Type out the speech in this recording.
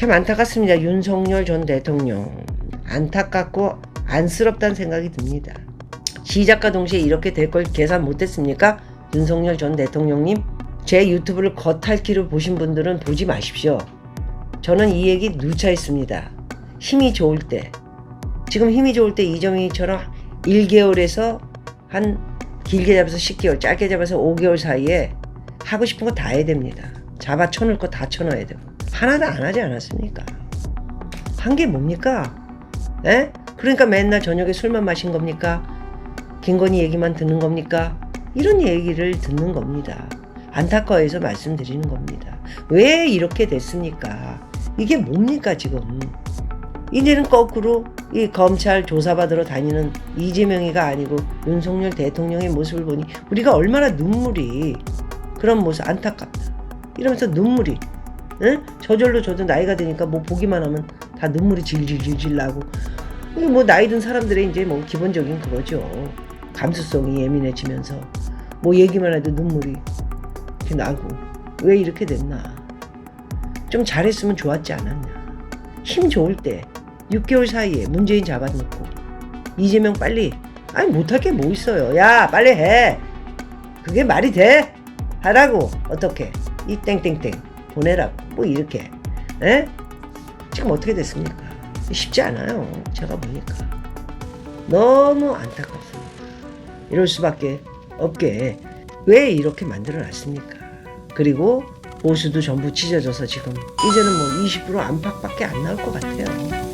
참 안타깝습니다. 윤석열 전 대통령. 안타깝고 안쓰럽다는 생각이 듭니다. 시작과 동시에 이렇게 될 걸 계산 못했습니까? 윤석열 전 대통령님. 제 유튜브를 겉핥기로 보신 분들은 보지 마십시오. 저는 이 얘기 누차 했습니다. 힘이 좋을 때. 지금 힘이 좋을 때 이정희처럼 1개월에서 한 길게 잡아서 10개월, 짧게 잡아서 5개월 사이에 하고 싶은 거 다 해야 됩니다. 잡아 쳐놓을 거 다 쳐넣어야 되고. 하나도 안 하지 않았습니까? 한 게 뭡니까? 에? 그러니까 맨날 저녁에 술만 마신 겁니까? 김건희 얘기만 듣는 겁니까? 이런 얘기를 듣는 겁니다. 안타까워해서 말씀드리는 겁니다. 왜 이렇게 됐습니까? 이게 뭡니까 지금? 이제는 거꾸로 이 검찰 조사받으러 다니는 이재명이가 아니고 윤석열 대통령의 모습을 보니 우리가 얼마나 눈물이 그런 모습 안타깝다. 이러면서 눈물이 응? 저절로 저도 나이가 드니까 뭐 보기만 하면 다 눈물이 질질질질 나고 이게 뭐 나이 든 사람들의 이제 뭐 기본적인 그거죠. 감수성이 예민해지면서 뭐 얘기만 해도 눈물이 이렇게 나고 왜 이렇게 됐나? 좀 잘했으면 좋았지 않았냐? 힘 좋을 때 6개월 사이에 문재인 잡아놓고 이재명 빨리 아니 못할 게 뭐 있어요? 야 빨리 해. 그게 말이 돼? 하라고 어떻게 이 땡땡땡 보내라고 뭐 이렇게 에? 지금 어떻게 됐습니까? 쉽지 않아요. 제가 보니까 너무 안타깝습니다. 이럴 수밖에 없게 왜 이렇게 만들어 놨습니까? 그리고 보수도 전부 찢어져서 지금 이제는 뭐 20% 안팎밖에 안 나올 것 같아요.